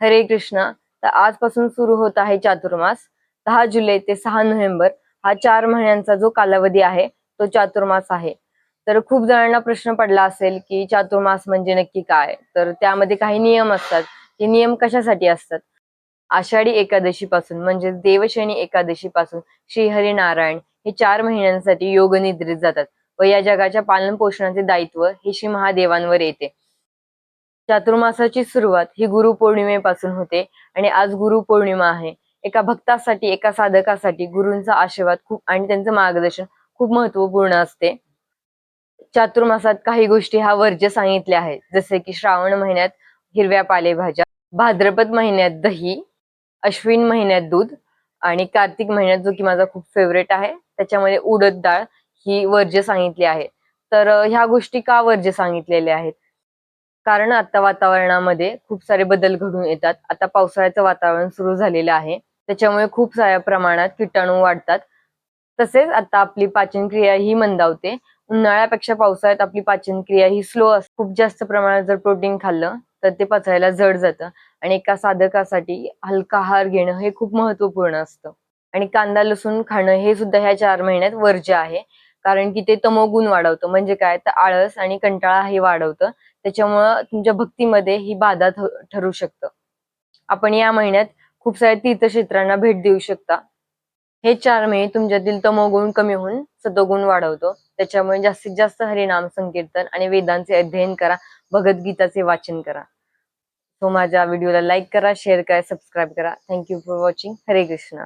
हरे कृष्ण. तर आजपासून सुरू होत आहे चातुर्मास. दहा जुलै ते सहा नोव्हेंबर हा चार महिन्यांचा जो कालावधी आहे तो चातुर्मास आहे. तर खूप जणांना प्रश्न पडला असेल की चातुर्मास म्हणजे नक्की काय? तर त्यामध्ये काही नियम असतात. ते नियम कशासाठी असतात? आषाढी एकादशी पासून म्हणजे देवशनी एकादशी पासून हे चार महिन्यांसाठी योग निद्रित जातात व या जगाच्या पालन पोषणाचे दायित्व हे श्री महादेवांवर येते. चातुर्मासाची सुरुवात ही गुरुपौर्णिमेपासून होते आणि आज गुरुपौर्णिमा आहे. एका भक्तासाठी एका साधकासाठी गुरूंचा आशीर्वाद खूप आणि त्यांचं मार्गदर्शन खूप महत्त्वपूर्ण असते. चातुर्मासात काही गोष्टी हा वर्ज्य सांगितल्या आहेत. जसे की श्रावण महिन्यात हिरव्या पालेभाज्या भाद्रपद महिन्यात दही अश्विन महिन्यात दूध आणि कार्तिक महिन्यात जो की माझा खूप फेवरेट आहे त्याच्यामध्ये उडद डाळ ही वर्ज्य सांगितली आहे. तर ह्या गोष्टी का वर्ज्य सांगितलेल्या आहेत? कारण आता वातावरणामध्ये खूप सारे बदल घडून येतात. आता पावसाळ्याचं वातावरण सुरू झालेलं आहे. त्याच्यामुळे खूप साऱ्या प्रमाणात किटाणू वाढतात. तसेच आता आपली पाचन क्रिया ही मंदावते. उन्हाळ्यापेक्षा पावसाळ्यात आपली पाचन क्रिया ही स्लो असते खूप जास्त प्रमाणात जर प्रोटीन खाल्लं तर ते पचायला जड जातं. आणि एका साधकासाठी हलका आहार घेणं हे खूप महत्त्वपूर्ण असतं. आणि कांदा लसूण खाणं हे सुद्धा ह्या चार महिन्यात वर्ज्य आहे. कारण की ते तमोगुण वाढवतं. म्हणजे काय? तर आळस आणि कंटाळा हे वाढवतं. त्याच्यामुळं तुमच्या भक्तीमध्ये ही बाधा ठरू शकतं. आपण या महिन्यात खूप साऱ्या तीर्थक्षेत्रांना भेट देऊ शकता. हे चार महिने तुमच्यातील तमोगुण कमी होऊन सतोगुण वाढवतो. त्याच्यामुळे जास्तीत जास्त हरिनाम संकीर्तन आणि वेदांचे अध्ययन करा. भगवद्गीताचे वाचन करा. सो माझ्या व्हिडिओला लाईक करा शेअर करा सबस्क्राईब करा. Thank you for watching. Hare Krishna.